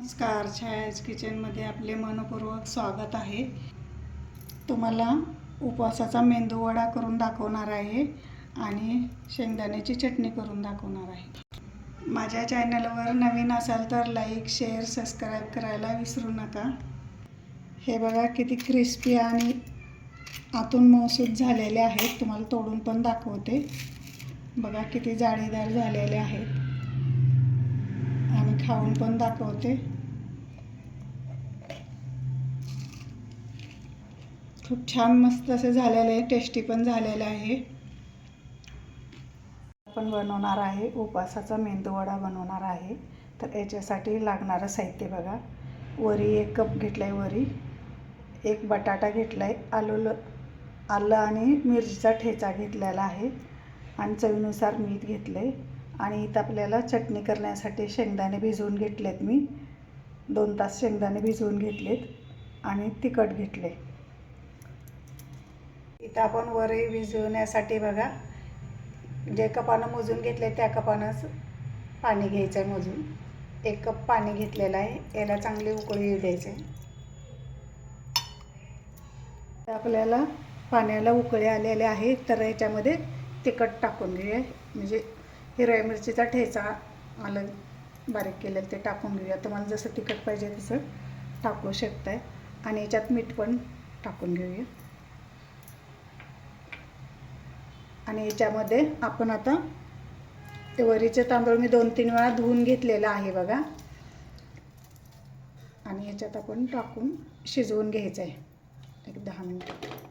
नमस्कार छायाज किचनमध्ये आपले मनपूर्वक स्वागत आहे. तुम्हाला उपवासाचा मेंदू वडा करून दाखवणार आहे आणि शेंगदाण्याची चटणी करून दाखवणार आहे. माझ्या चॅनलवर नवीन असाल तर लाईक शेअर सबस्क्राईब करायला विसरू नका. हे बघा किती क्रिस्पी आणि आतून मौसूद झालेले आहेत. तुम्हाला तोडून पण दाखवते. बघा किती जाळीदार झालेले आहेत. खाऊन पण दाखवते. खूप छान मस्त असे झालेले आहे टेस्टी पण झालेलं आहे. आपण बनवणार आहे उपासाचा मेंदूवडा बनवणार आहे. तर याच्यासाठी लागणारं साहित्य बघा. वरी एक कप घेतला आहे वरी एक बटाटा घेतला आहे आलू आलं आणि मिरचीचा ठेचा घेतलेला आहे. आणि चवीनुसार मीठ घेतलं आहे आणि इथं आपल्याला चटणी करण्यासाठी शेंगदाणे भिजवून घेतलेत मी. दोन तास शेंगदाणे भिजवून घेतलेत आणि तिखट घेतले. इथं आपण वरही भिजवण्यासाठी बघा जे कपानं मोजून घेतले त्या कपानंच पाणी घ्यायचं आहे मोजून. एक कप पाणी घेतलेलं आहे याला चांगली उकळी येऊ द्यायचं आहे आपल्याला पाण्याला उकळी आलेले आहे तर याच्यामध्ये तिखट टाकून घेऊया. म्हणजे हिरव्या मिरचीचा ठेचा आलं बारीक केलेलं ते टाकून घेऊया. तुम्हाला जसं तिखट पाहिजे तसं टाकू शकताय. आणि याच्यात मीठ पण टाकून घेऊया. आणि याच्यामध्ये आपण आता ते वरीचे तांदूळ मी दोन तीन वेळा धुवून घेतलेलं आहे बघा. आणि याच्यात आपण टाकून शिजवून घ्यायचं आहे एक दहा मिनटं.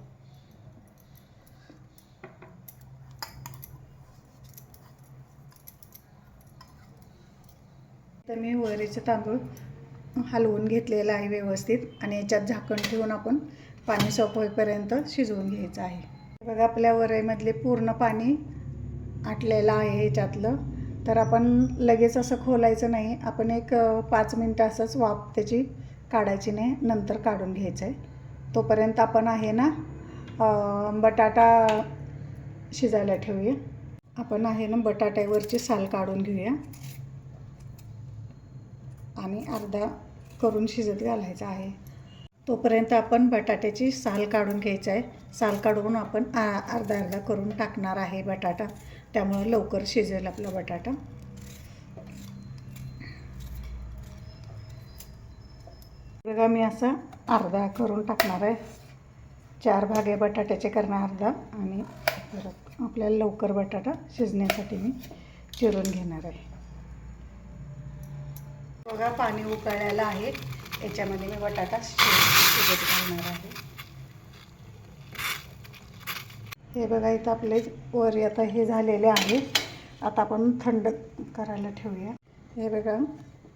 तर मी वरीचे तांदूळ हलवून घेतलेलं आहे व्यवस्थित आणि याच्यात झाकण ठेवून आपण पाणी सोप होईपर्यंत शिजवून घ्यायचं आहे. बघा आपल्या वरईमधले पूर्ण पाणी आटलेलं आहे याच्यातलं. तर आपण लगेच असं खोलायचं नाही. आपण एक पाच मिनटं असंच वाफ त्याची काढायची नाही. नंतर काढून घ्यायचं आहे. तोपर्यंत आपण आहे ना बटाटा शिजायला ठेवूया. आपण आहे ना बटाट्यावरची साल काढून घेऊया. आणि अर्धा करून शिजत घालायचा आहे. तोपर्यंत आपण बटाट्याची साल काढून घ्यायचं आहे. साल काढून आपण आ अर्धा अर्धा करून टाकणार आहे बटाटा. त्यामुळे लवकर शिजेल आपला बटाटा. बघा मी असा अर्धा करून टाकणार आहे. चार भागे बटाट्याचे करणार अर्धा आणि परत आपल्याला लवकर बटाटा शिजण्यासाठी मी चिरून घेणार आहे. बघा पाणी उकळायला आहे. याच्यामध्ये मी बटाटा शिजत घालणार आहे. हे बघा इथं आपले वरी आता हे झालेले आहे. आता आपण थंड करायला ठेवूया. हे बघा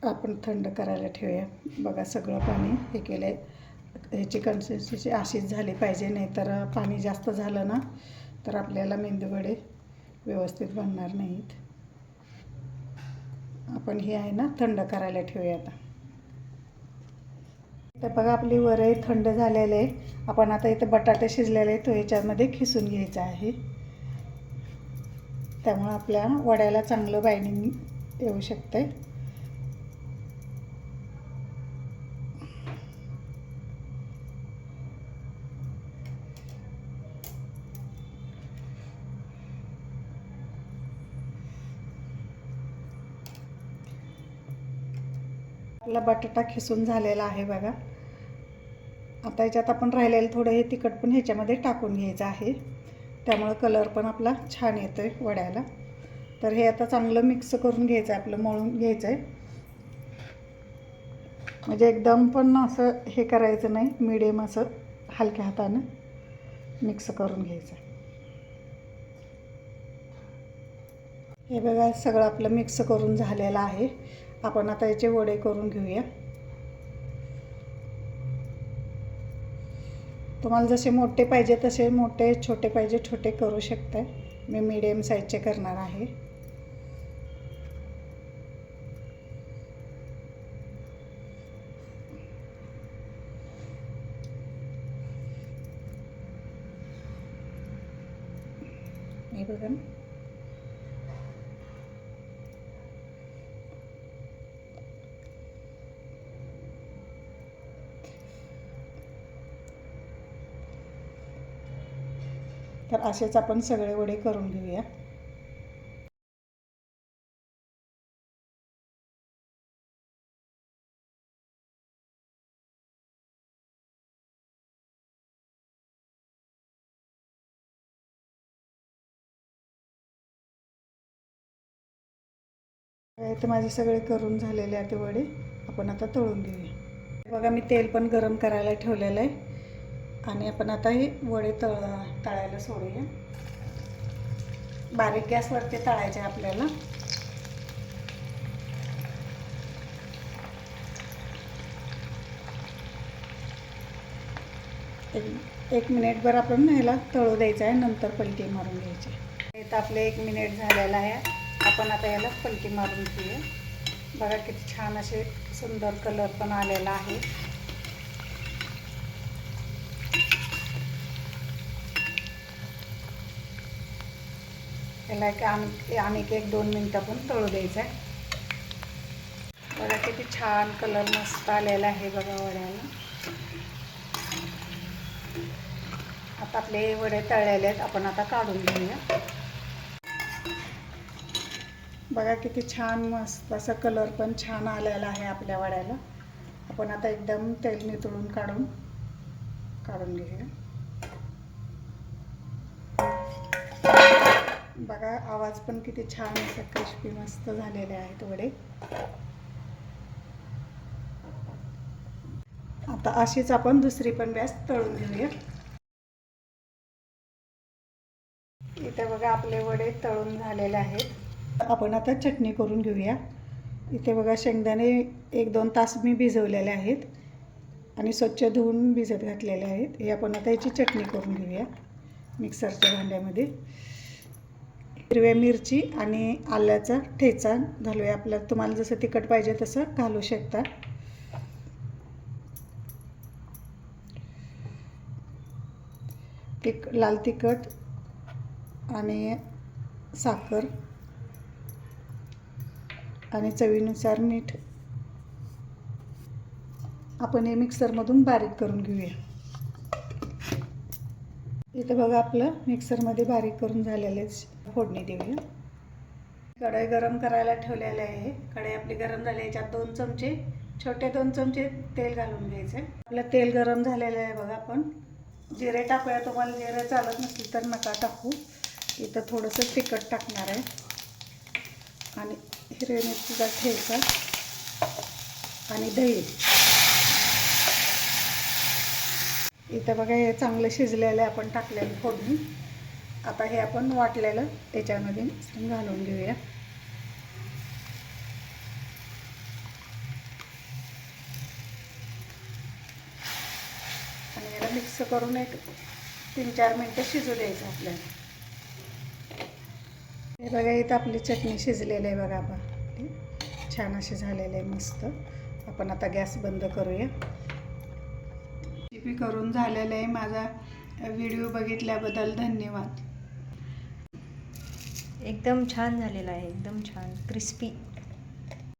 आपण थंड करायला ठेवूया. बघा सगळं पाणी हे केलं आहे ह्याची कन्सिस्टन्सी अशीच झाली पाहिजे नाहीतर पाणी जास्त झालं ना तर आपल्याला मेंदूवडे व्यवस्थित बनणार नाहीत. आपण हे आहे ना थंड करायला ठेवूया आता. तर बघा आपली वरही थंड झालेलं आहे. आपण आता इथं बटाटे शिजलेले आहे तो ह्याच्यामध्ये खिसून घ्यायचा आहे. त्यामुळं आपल्या वड्याला चांगलं बायनिंग येऊ शकतं आपला बटाटा खिसून झालेला आहे बघा. आता याच्यात आपण राहिलेलं थोडं हे तिखट पण ह्याच्यामध्ये टाकून घ्यायचं आहे. त्यामुळं कलर पण आपला छान येतो आहे वड्याला. तर हे आता चांगलं मिक्स करून घ्यायचं आहे आपलं मळून घ्यायचं आहे म्हणजे एकदम पण असं हे करायचं नाही मिडियम असं हलक्या हातानं मिक्स करून घ्यायचं. हे बघा सगळं आपलं मिक्स करून झालेलं आहे. आपण आता याचे वडे करून घेऊया. तुम्हाला जसे मोठे पाहिजे तसे मोठे छोटे पाहिजे छोटे करू शकताय मी मीडियम साईजचे करणार आहे. हे बघा. तर असेच आपण सगळे वडे करून घेऊया. तर माझे सगळे करून झालेले आहेत ते वडे. आपण आता तळून घेऊया. बघा मी तेल पण गरम करायला ठेवलेलं आहे. आणि आपण आता हे वडे तळ तळायला सोडूया. बारीक गॅसवरती तळायचे आहे आपल्याला. एक एक मिनिटभर आपण ह्याला तळू द्यायचं आहे नंतर पलटी मारून घ्यायची इथं आपले एक मिनिट झालेलं आहे. आपण आता याला पलटी मारून घेऊया. बघा किती छान असे सुंदर कलर पण आलेला आहे. याला एक आण आणि एक दोन मिनटं पण तळू द्यायचं आहे. बघा किती छान कलर मस्त आलेला आहे बघा वड्याला. आता आपले वडे तळलेले आहेत आपण आता काढून घेऊया. बघा किती छान मस्त असा कलर पण छान आलेला आहे आपल्या वड्याला. आपण आता एकदम तेल नितळून काढून काढून घेऊया. बघा आवाज पण किती छान असं क्रिस्पी मस्त झालेले आहेत वडे. आता अशीच आपण दुसरी पण बॅस तळून घेऊया. इथे बघा आपले वडे तळून झालेले आहेत. आपण आता चटणी करून घेऊया. इथे बघा शेंगदाणे एक दोन तास मी भिजवलेले आहेत आणि स्वच्छ धुवून भिजत घातलेले आहेत. हे आपण आता याची चटणी करून घेऊया मिक्सरच्या भांड्यामध्ये. हिरव्या मिरची आणि आल्याचा ठेचा घालूया. आपल्याला तुम्हाला जसं तिखट पाहिजे तसं घालू शकता. तिक लाल तिखट आणि साखर आणि चवीनुसार मीठ. आपण हे मिक्सरमधून बारीक करून घेऊया. इथं बघा आपलं मिक्सरमध्ये बारीक करून झालेलेच फोडणी देऊया. कढई गरम करायला ठेवलेलं आहे. कढई आपली गरम झाली याच्यात दोन चमचे छोटे दोन चमचे तेल घालून घ्यायचे आपलं तेल गरम झालेलं आहे बघा आपण. जिरे टाकूया. तुम्हाला जिरे चालत नसेल तर नका टाकू. इथं थोडंसं तिखट टाकणार आहे. आणि हिरवी मिरचीचा ठेचा आणि दही. इथं बघा हे चांगलं शिजलेलं आहे आपण टाकलेलं फोडणी. आता हे आपण वाटलेलं त्याच्यामध्ये घालून घेऊया. आणि याला मिक्स करून एक तीन चार मिनटं शिजू द्यायचं आपल्याला. हे बघा इथं आपली चटणी शिजलेली आहे बघा आपण. छान असे झालेली आहे मस्त. आपण आता गॅस बंद करूया. रेसिपी करून झालेलं आहे माझा व्हिडिओ बघितल्याबद्दल धन्यवाद. एकदम छान झालेला आहे एकदम छान क्रिस्पी.